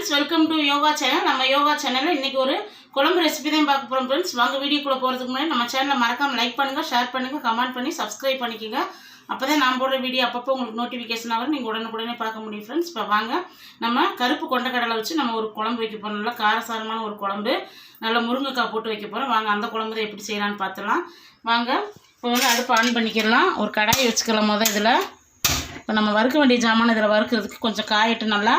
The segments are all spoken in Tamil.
Friends welcome to yoga channel நம்ம யோகா சேனலில் இன்றைக்கி ஒரு குழம்பு ரெசிபி தான் பார்க்க போகிறோம் ஃப்ரெண்ட்ஸ் வாங்க வீடியோக்குள்ளே போகிறதுக்கு முன்னாடி நம்ம சேனலை மறக்காமல் லைக் பண்ணுங்கள் ஷேர் பண்ணுங்கள் கமெண்ட் பண்ணி சப்ஸ்கிரைப் பண்ணிக்கோங்க. அப்போ தான் நான் போடுற வீடியோ அப்பப்போ உங்களுக்கு நோட்டிஃபிகேஷன் ஆகும். நீங்கள் உடனுக்குடனே பார்க்க முடியும் ஃப்ரெண்ட்ஸ் இப்போ வாங்க. நம்ம கருப்பு கொண்டக்கடலை வச்சு நம்ம ஒரு குழம்பு வைக்க போகிறோம் நல்லா காரசாரமான ஒரு குழம்பு. நல்லா முருங்கைக்காய் போட்டு வைக்க போகிறோம் வாங்க அந்த குழம்பு தான் எப்படி செய்யலான்னு பார்த்துலாம் வாங்க இப்போ வந்து அடுப்பு ஆன் பண்ணிக்கிடலாம். ஒரு கடாயை வச்சுக்கலாம் முதல் இதில். இப்போ நம்ம வறுக்க வேண்டிய ஜாமான் இதில் வறுக்கிறதுக்கு கொஞ்சம் காயிட்டு நல்லா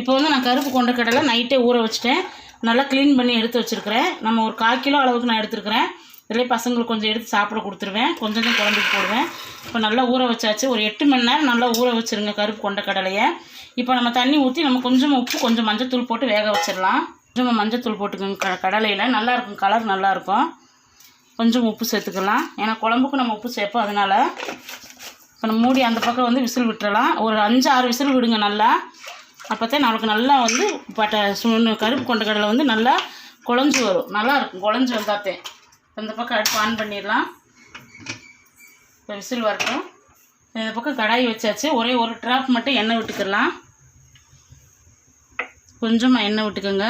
இப்போ வந்து நான் கருப்பு கொண்டக்கடலை நைட்டே ஊற வச்சுட்டேன். நல்லா க்ளீன் பண்ணி எடுத்து வச்சுருக்கிறேன். நம்ம ஒரு கால் கிலோ அளவுக்கு நான் எடுத்துருக்கிறேன். இதிலே பசங்களுக்கு கொஞ்சம் எடுத்து சாப்பிட கொடுத்துருவேன். கொஞ்சம் தான் குழம்புக்கு போடுவேன். இப்போ நல்லா ஊற வச்சாச்சு. ஒரு எட்டு மணி நேரம் நல்லா ஊற வச்சுருங்க கருப்பு கொண்டக்கடலையை இப்போ நம்ம தண்ணி ஊற்றி நம்ம கொஞ்சம் உப்பு கொஞ்சம் மஞ்சத்தூள் போட்டு வேக வச்சிடலாம். கொஞ்சமாக மஞ்சத்தூள் போட்டுக்கோங்க. க கடலையில் நல்லாயிருக்கும் கலர் நல்லாயிருக்கும் கொஞ்சம் உப்பு சேர்த்துக்கலாம். ஏன்னா குழம்புக்கு நம்ம உப்பு சேர்ப்போம். அதனால் இப்போ நம்ம மூடி அந்த பக்கம் வந்து விசில் விட்டுறலாம். ஒரு அஞ்சு ஆறு விசில் விடுங்க நல்லா. அப்போ தான் நமக்கு நல்லா வந்து பட்டை சுண்ணு கருப்பு கொண்ட கடலை வந்து நல்லா குழஞ்சி வரும். நல்லா இருக்கும் குழஞ்சி வந்தாத்தேன் இந்த பக்கம் அடுப்பு ஆன் பண்ணிடலாம். இப்போ விசில் வரட்டும். இந்த பக்கம் கடாய் வச்சாச்சு. ஒரே ஒரு ட்ராப் மட்டும் எண்ணெய் விட்டுக்கலாம். கொஞ்சமாக எண்ணெய் விட்டுக்கோங்க.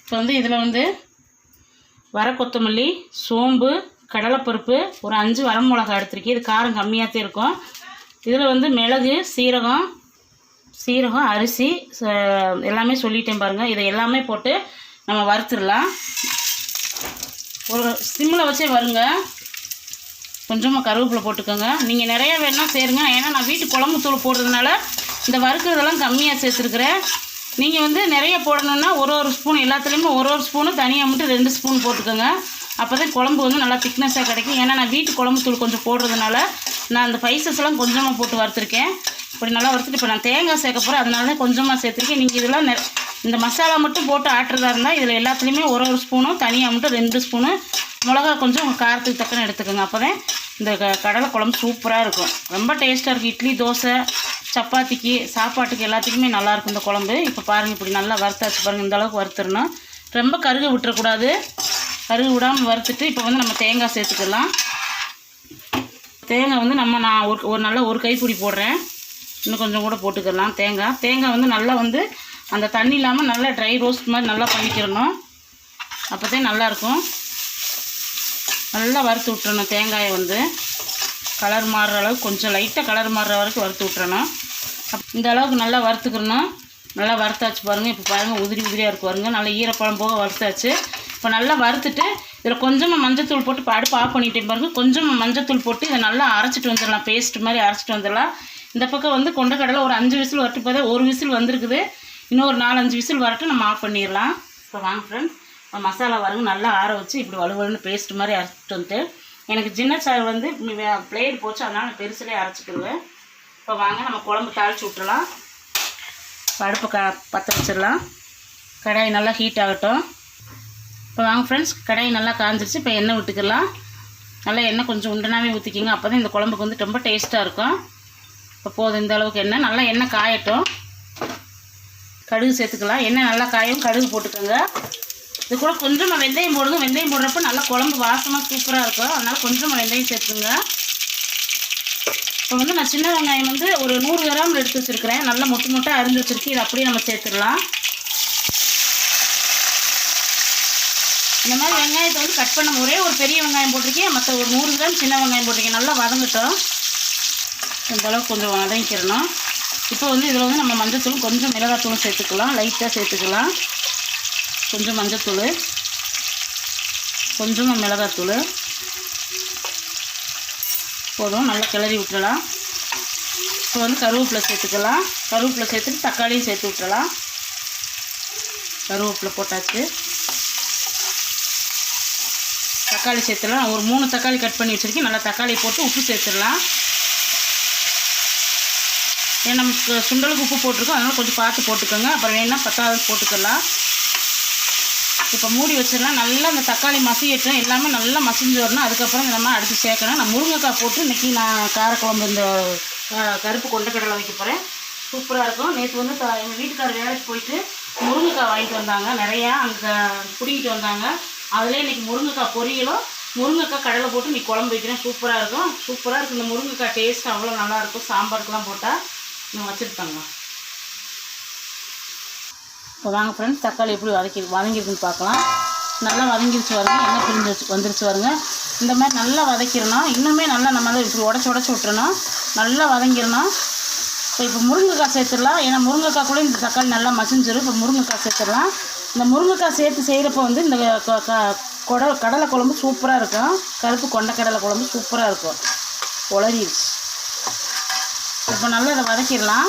இப்போ வந்து இதில் வந்து வர கொத்தமல்லி சோம்பு கடலைப்பருப்பு ஒரு அஞ்சு வரமிளகா எடுத்துருக்கேன். இது காரம் கம்மியாகத்தே இருக்கும். இதில் வந்து மிளகு சீரகம் சீரகம் அரிசி ச- எல்லாமே சொல்லிட்டேன் பாருங்கள் இதை எல்லாமே போட்டு நம்ம வறுத்துடலாம். ஒரு சிம்மில் வச்சே வருங்க. கொஞ்சமாக கருவேப்பிலை போட்டுக்கோங்க. நீங்கள் நிறைய வேணால் சேருங்க. ஏன்னா நான் வீட்டு குழம்பு தூள் போடுறதுனால இந்த வறுக்கிறதெல்லாம் கம்மியாக சேர்த்துருக்குறேன். நீங்கள் வந்து நிறைய போடணுன்னா ஒரு ஒரு ஸ்பூன் எல்லாத்துலேயுமே ஒரு ஒரு ஸ்பூனு தனியாக மட்டும் ரெண்டு ஸ்பூன் போட்டுக்கோங்க. அப்போ தான் குழம்பு வந்து நல்லா திக்னஸாக கிடைக்கும். ஏன்னா நான் வீட்டு குழம்பு தூள் கொஞ்சம் போடுறதுனால நான் அந்த ஸ்பைசஸ் கொஞ்சமாக போட்டு வறுத்துருக்கேன். இப்படி நல்லா வறுத்துட்டு இப்போ நான் தேங்காய் சேர்க்க போகிறேன் அதனால தான் கொஞ்சமாக சேர்த்துருக்கேன். நீங்கள் இதெல்லாம் நெ- இந்த மசாலா மட்டும் போட்டு ஆட்டுறதா இருந்தால் இதில் எல்லாத்துலேயுமே ஒரு ஒரு ஸ்பூனும் தனியாக மட்டும் ரெண்டு ஸ்பூனு மிளகா கொஞ்சம் உங்கள் காரத்துக்கு தக்கன எடுத்துக்கோங்க. அப்போ தான் இந்த க- கடலை குழம்பு சூப்பராக இருக்கும். ரொம்ப டேஸ்ட்டாக இருக்கும். இட்லி தோசை சப்பாத்திக்கு சாப்பாட்டுக்கு எல்லாத்துக்குமே நல்லாயிருக்கும் இந்த குழம்பு. இப்போ பாருங்கள் இப்படி நல்லா வறுத்தாச்சு பாருங்கள் இந்த அளவுக்கு வறுத்துடணும். ரொம்ப கருகு விட்டுறக்கூடாது. கருகு விடாமல் வறுத்துட்டு இப்போ வந்து நம்ம தேங்காய் சேர்த்துக்கலாம். தேங்காய் வந்து நம்ம நான் ஒரு ஒரு நல்ல ஒரு கைப்பிடி போடுறேன். இன்னும் கொஞ்சம் கூட போட்டுக்கலாம். தேங்காய். தேங்காய் வந்து நல்லா வந்து அந்த தண்ணி இல்லாமல் நல்லா ட்ரை ரோஸ்ட் மாதிரி நல்லா பண்ணிக்கிறணும். அப்போ தான் நல்லாயிருக்கும் நல்லா வறுத்து விட்டுறணும் தேங்காயை வந்து. கலர் மாறுற அளவுக்கு கொஞ்சம் லைட்டாக கலர் மாறுற வரைக்கும் வறுத்து விட்டுறணும். அப் இந்த அளவுக்கு நல்லா வறுத்துக்கிறணும் நல்லா வறுத்தாச்சு பாருங்கள் இப்போ பாருங்கள் உதிரி உதிரியாக இருக்கு பாருங்கள் நல்லா ஈரப்பழம் போக வறுத்தாச்சு. இப்போ நல்லா வறுத்துட்டு இதில் கொஞ்சமாக மஞ்சத்தூள் போட்டு அடுப்பு ஆஃப் பண்ணிட்டேன் பாருங்க. கொஞ்சமாக மஞ்சத்தூள் போட்டு இதை நல்லா அரைச்சிட்டு வந்துடலாம். பேஸ்ட் மாதிரி அரைச்சிட்டு வந்துடலாம். இந்த பக்கம் வந்து கொண்டக்கடலை ஒரு அஞ்சு விசில் வரட்டு போதே ஒரு விசில் வந்திருக்குது. இன்னும் ஒரு நாலஞ்சு விசில் வரட்டும். நம்ம ஆஃப் பண்ணிடலாம். இப்போ வாங்க ஃப்ரெண்ட்ஸ் மசாலா வருங்க நல்லா ஆற வச்சு இப்படி வலுவலுன்னு பேஸ்ட் மாதிரி அரைச்சிட்டு வந்துட்டு எனக்கு சின்ன சார் வந்து பிளேட் போச்சு அதனால் நான் பெருசுலேயே அரைச்சிக்கிடுவேன். இப்போ வாங்க நம்ம குழம்பு தாளிச்சு விட்டுலாம் இப்போ அடுப்பு க பற்ற வச்சிடலாம். கடாய் நல்லா ஹீட் ஆகட்டும். இப்போ வாங்க ஃப்ரெண்ட்ஸ் கடாய் நல்லா காஞ்சிருச்சு. இப்போ எண்ணெய் விட்டுக்கலாம். நல்லா எண்ணெய் கொஞ்சம் உண்டனாவே ஊற்றிக்கிங்க அப்போ தான் இந்த குழம்புக்கு வந்து ரொம்ப டேஸ்ட்டாக இருக்கும். இப்போ போதும் இந்த அளவுக்கு எண்ணெய். நல்லா எண்ணெய் காயட்டும். கடுகு சேர்த்துக்கலாம். எண்ணெய் நல்லா காயும். கடுகு போட்டுக்கோங்க. இது கூட கொஞ்சமாக வெந்தயம் போடுங்க. வெந்தயம் போடுறப்ப நல்லா குழம்பு வாசமாக சூப்பராக இருக்கும். அதனால் கொஞ்சமாக வெந்தயம் சேர்த்துங்க இப்போ வந்து நான் சின்ன வெங்காயம் வந்து ஒரு நூறு கிராம் எடுத்து வச்சுருக்கிறேன். நல்லா மொட்டு மொட்டாக அரிஞ்சு வச்சுருக்கு இதை அப்படியே நம்ம சேர்த்துடலாம். இந்த மாதிரி வெங்காயத்தை வந்து கட் பண்ண ஒரே ஒரு பெரிய வெங்காயம் போட்டிருக்கேன். மற்ற ஒரு நூறு கிராம் சின்ன வெங்காயம் போட்டிருக்கேன். நல்லா வதங்கட்டும். இந்தளவுக்கு கொஞ்சம் வதங்கிக்கிறணும். இப்போ வந்து இதில் வந்து நம்ம மஞ்சத்தூள் கொஞ்சம் மிளகாத்தூளும் சேர்த்துக்கலாம். லைட்டாக சேர்த்துக்கலாம். கொஞ்சம் மஞ்சத்தூள் கொஞ்சம் மிளகாத்தூள். போதும் நல்லா கிளறி விட்டுடலாம். இப்போ வந்து கருவேப்பிலை சேர்த்துக்கலாம். கருவேப்பிலை சேர்த்துட்டு தக்காளியும் சேர்த்து விட்டுடலாம். கருவேப்பிலை போட்டாச்சு. தக்காளி சேர்த்துலாம் ஒரு மூணு தக்காளி கட் பண்ணி வச்சுருக்கேன். நல்லா தக்காளி போட்டு உப்பு சேர்த்துடலாம். ஏன்னா நமக்கு சுண்டலுக்கு உப்பு போட்டிருக்கோம். அதனால் கொஞ்சம் பார்த்து போட்டுக்கோங்க. அப்புறம் வேணால் பத்தாவது போட்டுக்கலாம். இப்போ மூடி வச்சிடலாம். நல்லா அந்த தக்காளி மசியட்டும். எல்லாமே நல்லா மசிஞ்சு வரணும். அதுக்கப்புறம் நம்ம அடுத்து சேர்க்கணும். நான் முருங்கைக்காய் போட்டு இன்றைக்கி நான் காரக்குழம்பு இந்த கருப்பு கருப்பு கொண்டக்கடலை வைக்க போகிறேன் சூப்பராக இருக்கும். நேற்று வந்து எங்கள் வீட்டுக்காரர் வேலைக்கு போயிட்டு முருங்கைக்காய் வாங்கிட்டு வந்தாங்க. நிறையா அங்கே பிடிங்கிட்டு வந்தாங்க. அதிலே இன்றைக்கி முருங்கைக்காய் பொரியலும் முருங்கைக்காய் கடலை போட்டு நீ குழம்பு வைக்கிறேன். சூப்பராக இருக்கும். சூப்பராக இருக்கும். இந்த முருங்கைக்காய் டேஸ்ட் அவ்வளோ நல்லாயிருக்கும் சாம்பாருக்கெலாம் போட்டால் நான் வச்சுருப்பாங்க. இப்போ வாங்க ஃப்ரெண்ட்ஸ் தக்காளி எப்படி வதக்கி வதங்கிருக்குன்னு பார்க்கலாம். நல்லா வதங்கிருச்சு வருங்க எண்ணெய் பிரிஞ்சு வச்சு வந்துருச்சு வருங்க இந்த மாதிரி நல்லா வதக்கிடணும். இன்னுமே நல்லா நம்ம இப்படி உடச்சி உடச்சி விட்டுறணும். நல்லா வதங்கிடணும். இப்போ இப்போ முருங்கைக்காய் சேர்த்துடலாம். ஏன்னா முருங்கைக்காய் கூட இந்த தக்காளி நல்லா மசிஞ்சிடும் இப்போ முருங்கைக்காய் சேர்த்துடலாம். இந்த முருங்கைக்காய் சேர்த்து செய்கிறப்ப வந்து இந்த க- க- கடலை குழம்பு சூப்பராக இருக்கும். கருப்பு கொண்ட கடலை குழம்பு சூப்பராக இருக்கும். உளறிடுச்சு. இப்போ நல்லா இதை வதக்கிடலாம்.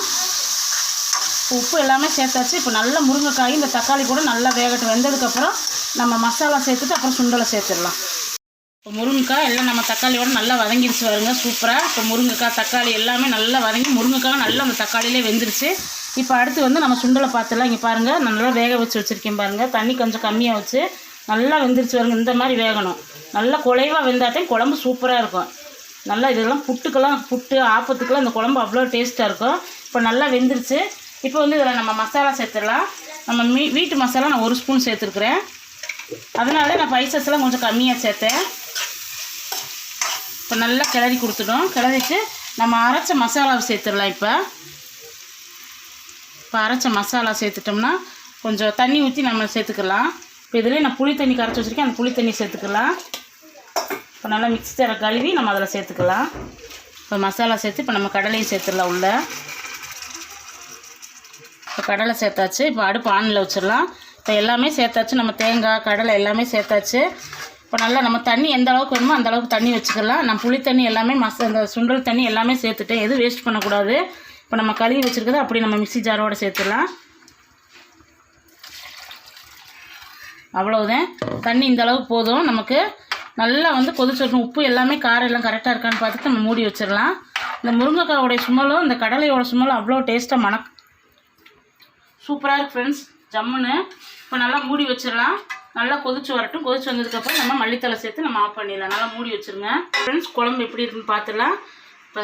உப்பு எல்லாமே சேர்த்தாச்சு. இப்போ நல்லா முருங்கைக்காய் இந்த தக்காளி கூட நல்லா வேகட்டும். வெந்ததுக்கப்புறம் நம்ம மசாலா சேர்த்துட்டு அப்புறம் சுண்டலை சேர்த்துடலாம். இப்போ முருங்கைக்காய் எல்லாம் நம்ம தக்காளியோட நல்லா வதங்கிடுச்சு வருங்க சூப்பராக இப்போ முருங்கைக்காய் தக்காளி எல்லாமே நல்லா வதங்கி முருங்கைக்காய் நல்லா அந்த தக்காளியிலே வெந்துருச்சு. இப்போ அடுத்து வந்து நம்ம சுண்டலை பார்த்துலாம் இங்கே பாருங்கள் நல்லா வேக வச்சு வச்சுருக்கேன் பாருங்கள் தண்ணி கொஞ்சம் கம்மியாக வச்சு நல்லா வெந்துருச்சு வருங்க இந்த மாதிரி வேகணும். நல்லா குலைவாக வெந்தாட்டே குழம்பு சூப்பராக இருக்கும். நல்லா இதெல்லாம் புட்டுக்கெல்லாம் புட்டு ஆப்பத்துக்கெல்லாம் இந்த குழம்பு அவ்வளோ டேஸ்ட்டாக இருக்கும். இப்போ நல்லா வெந்துருச்சு. இப்போ வந்து இதில் நம்ம மசாலா சேர்த்துடலாம். நம்ம மீ வீட்டு மசாலா நான் ஒரு ஸ்பூன் சேர்த்துருக்குறேன். அதனால நான் பைசஸ்லாம் கொஞ்சம் கம்மியாக சேர்த்தேன். இப்போ நல்லா கிளறி கொடுத்துட்டோம். கிளறிட்டு நம்ம அரைச்ச மசாலாவை சேர்த்துடலாம் இப்போ. இப்போ அரைச்ச மசாலா சேர்த்துட்டோம்னா கொஞ்சம் தண்ணி ஊற்றி நம்ம சேர்த்துக்கலாம். இப்போ இதுலேயே நான் புளி தண்ணி கரைச்சி வச்சுருக்கேன். அந்த புளி தண்ணி சேர்த்துக்கலாம். இப்போ நல்லா மிக்சரை கழுவி நம்ம அதில் சேர்த்துக்கலாம். இப்போ மசாலா சேர்த்து இப்போ நம்ம கடலையும் சேர்த்துடலாம் உள்ள. இப்போ கடலை சேர்த்தாச்சு. இப்போ அடுப்பு ஆனில் வச்சிடலாம். இப்போ எல்லாமே சேர்த்தாச்சு. நம்ம தேங்காய் கடலை எல்லாமே சேர்த்தாச்சு. இப்போ நல்லா நம்ம தண்ணி எந்த அளவுக்கு வேணுமோ அந்த அளவுக்கு தண்ணி வச்சுக்கலாம். நான் புளி தண்ணி எல்லாமே மச அந்த சுண்டல் தண்ணி எல்லாமே சேர்த்துட்டேன். எதுவும் வேஸ்ட் பண்ணக்கூடாது. இப்போ நம்ம கழுவி வச்சுருக்கதை அப்படி நம்ம மிக்ஸி ஜாரோட சேர்த்துடலாம். அவ்வளோதான் தண்ணி இந்த அளவுக்கு போதும். நமக்கு நல்லா வந்து கொதிச்சிடணும் உப்பு எல்லாமே காரம் எல்லாம் கரெக்டாக இருக்கான்னு பார்த்துட்டு நம்ம மூடி வச்சிடலாம். இந்த முருங்கைக்காயோடைய சுமலும் இந்த கடலையோட சுமலும் அவ்வளோ டேஸ்ட்டாக மணக் சூப்பராக இருக்குது ஃப்ரெண்ட்ஸ் ஜம்முன்னு. இப்போ நல்லா மூடி வச்சிடலாம். நல்லா கொதிச்சு வரட்டும். கொதிச்சு வந்ததுக்கப்புறம் நம்ம மல்லித்தலை சேர்த்து நம்ம ஆஃப் பண்ணிடலாம். நல்லா மூடி வச்சிருங்க. ஃப்ரெண்ட்ஸ் குழம்பு எப்படி இருக்குன்னு பார்த்துலாம் இப்போ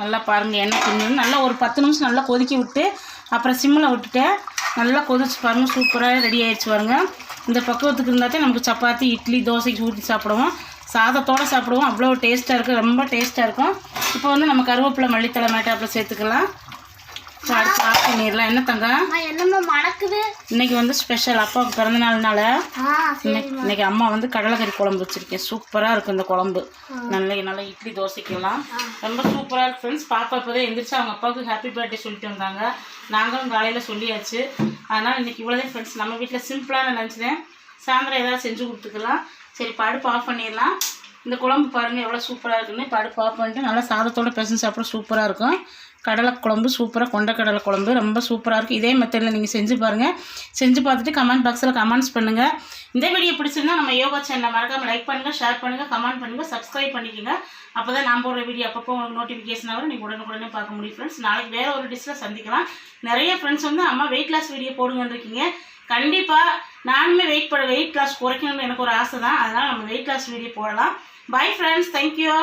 நல்லா பாருங்கள் எண்ணெய் பின்னு நல்லா ஒரு பத்து நிமிஷம் நல்லா கொதிக்க விட்டு அப்புறம் சிம்மில் விட்டுட்டேன் நல்லா கொதிச்சு பாருங்கள் சூப்பராக ரெடி ஆகிடுச்சு பாருங்க. இந்த பக்குவத்துக்கு இருந்தாத்தே நமக்கு சப்பாத்தி இட்லி தோசைக்கு ஊற்றி சாப்பிடுவோம். சாதத்தோடு சாப்பிடுவோம். அவ்வளோ டேஸ்ட்டாக இருக்குது ரொம்ப டேஸ்ட்டாக இருக்கும். இப்போ வந்து நம்ம கருவேப்பிலை மல்லித்தலை மேட்டாப்பில் சேர்த்துக்கலாம். அடுத்து ஆஃப் பண்ணிடலாம் என்ன தங்க? அம்மா என்னம்மா மணக்குது? இன்னைக்கு வந்து ஸ்பெஷல் அப்பாவுக்கு பிறந்த நாள்னால ஆ சரி இன்னைக்கு அம்மா வந்து கடலைக்கறி குழம்பு வச்சுருக்கேன். சூப்பராக இருக்கும் இந்த குழம்பு. நல்ல நல்லா இட்லி தோசைக்கெல்லாம். ரொம்ப சூப்பராக இருக்கு ஃப்ரெண்ட்ஸ் பாப்பா இப்போதான் எந்திரிச்சு அவங்க அப்பாவுக்கு ஹாப்பி பர்த்டே சொல்லிட்டு வந்தாங்க. நாங்களும் காலையில் சொல்லியாச்சு. அதனால் இன்னைக்கு இவ்வளோதான் ஃப்ரெண்ட்ஸ் நம்ம வீட்டில் சிம்பிளான லஞ்ச் தான். சாயந்தரம் ஏதாவது செஞ்சு கொடுத்துக்கலாம். சரி இப்போ அடுப்பு ஆஃப் பண்ணிடலாம். இந்த குழம்பு பாருங்கள் எவ்வளோ சூப்பராக இருக்குன்னு. இப்போ அடுப்பு ஆஃப் பண்ணிட்டு நல்லா சாதத்தோட பிசைஞ்சு சாப்பிட சூப்பராக இருக்கும். கடலை குழம்பு சூப்பராக கொண்ட கடலை குழம்பு ரொம்ப சூப்பராக இருக்குது இதே மெத்தடில் நீங்கள் செஞ்சு பாருங்கள் செஞ்சு பார்த்துட்டு கமெண்ட் பாக்ஸில் கமெண்ட்ஸ் பண்ணுங்கள் இந்த வீடியோ பிடிச்சிருந்தா நம்ம யோகா சேனலை மறக்காமல் லைக் பண்ணுங்கள் ஷேர் பண்ணுங்கள் கமெண்ட் பண்ணுங்கள் சப்ஸ்கிரைப் பண்ணிக்கோங்க. அப்போ தான் நான் போடுற வீடியோ அப்பப்போ உங்களுக்கு நோட்டிஃபிகேஷன் வரும். நீங்கள் உடனுக்குடனே பார்க்க முடியும் ஃப்ரெண்ட்ஸ் நாளைக்கு வேறு ஒரு டிஷ்ஷில் சந்திக்கலாம். நிறைய ஃப்ரெண்ட்ஸ் வந்து அம்மா வெயிட் லாஸ் வீடியோ போடுங்கன்னு இருக்கீங்க. கண்டிப்பாக நானுமே வெயிட் பண்ண வெயிட் லாஸ் குறைக்கணும்னு எனக்கு ஒரு ஆசை தான். அதனால் நம்ம வெயிட் லாஸ் வீடியோ போடலாம். Bye friends thank you